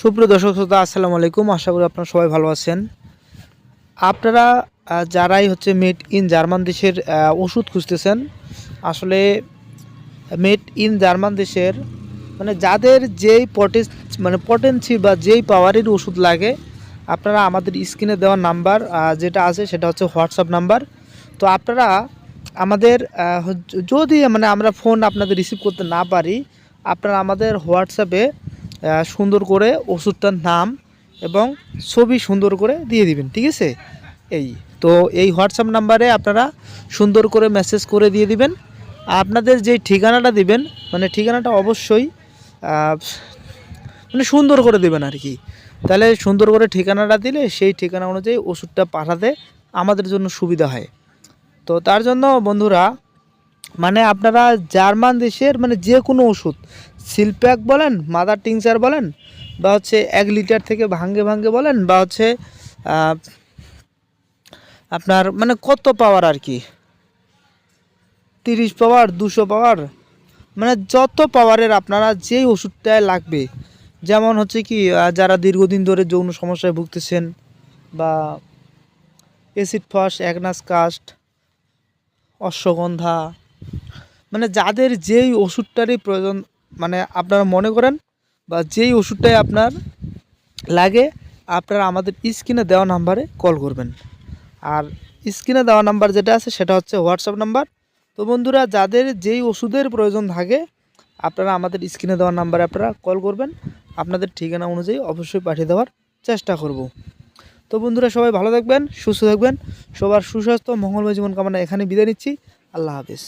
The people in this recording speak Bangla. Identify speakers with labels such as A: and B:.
A: সুপ্রিয় দর্শক শ্রোতা, আসসালামু আলাইকুম। আশা করি আপনারা সবাই ভালো আছেন। আপনারা যারাই হচ্ছে মেড ইন জার্মান দেশের ওষুধ খুঁজতেছেন, আসলে মেড ইন জার্মান দেশের মানে যাদের যেই পটেন্স মানে পটেন্সি বা যেই পাওয়ারের ওষুধ লাগে, আপনারা আমাদের স্ক্রিনে দেওয়া নাম্বার যেটা আছে সেটা হচ্ছে হোয়াটসঅ্যাপ নাম্বার তো আপনারা আমাদের যদি মানে আমরা ফোন আপনাদের রিসিভ করতে না পারি, আপনারা আমাদের হোয়াটসঅ্যাপে সুন্দর করে ওষুধটার নাম এবং ছবি সুন্দর করে দিয়ে দিবেন, ঠিক আছে? এই, তো এই হোয়াটসঅ্যাপ নাম্বারে আপনারা সুন্দর করে মেসেজ করে দিয়ে দিবেন। আপনাদের যে ঠিকানাটা দিবেন মানে ঠিকানাটা অবশ্যই মানে সুন্দর করে দেবেন আর কি। তাহলে সুন্দর করে ঠিকানাটা দিলে সেই ঠিকানা অনুযায়ী ওষুধটা পাঠাতে আমাদের জন্য সুবিধা হয়। তো তার জন্য বন্ধুরা মানে আপনারা জার্মান দেশের মানে যে কোনো ওষুধ সিলপ্যাক বলেন, মাদার টিংচার বলেন, বা হচ্ছে এক লিটার থেকে ভাঙ্গে ভাঙ্গে বলেন, বা হচ্ছে আপনার মানে কত পাওয়ার আর কি? তিরিশ পাওয়ার, দুশো পাওয়ার মানে যত পাওয়ারের আপনারা যেই ওষুধটায় লাগবে, যেমন হচ্ছে কি যারা দীর্ঘদিন ধরে যৌন সমস্যায় ভুগতেছেন, বা acid phos agnus castus ashwagandha মানে যাদের যেই ওষুধটারই প্রয়োজন মানে আপনারা মনে করেন বা যেই ওষুধটাই আপনার লাগে, আপনারা আমাদের স্ক্রিনে দেওয়া নাম্বারে কল করবেন। আর স্ক্রিনে দেওয়া নাম্বার যেটা আছে সেটা হচ্ছে হোয়াটসঅ্যাপ নাম্বার। তো বন্ধুরা, যাদের যেই ওষুধের প্রয়োজন থাকে, আপনারা আমাদের স্ক্রিনে দেওয়া নাম্বারে আপনারা কল করবেন। আপনাদের ঠিকানা অনুযায়ী অবশ্যই পাঠিয়ে দেওয়ার চেষ্টা করব। তো বন্ধুরা, সবাই ভালো থাকবেন, সুস্থ থাকবেন। সবার সুস্বাস্থ্য, মঙ্গলময় জীবন কামনা এখানে বিদায় নিচ্ছি। আল্লাহ হাফিজ।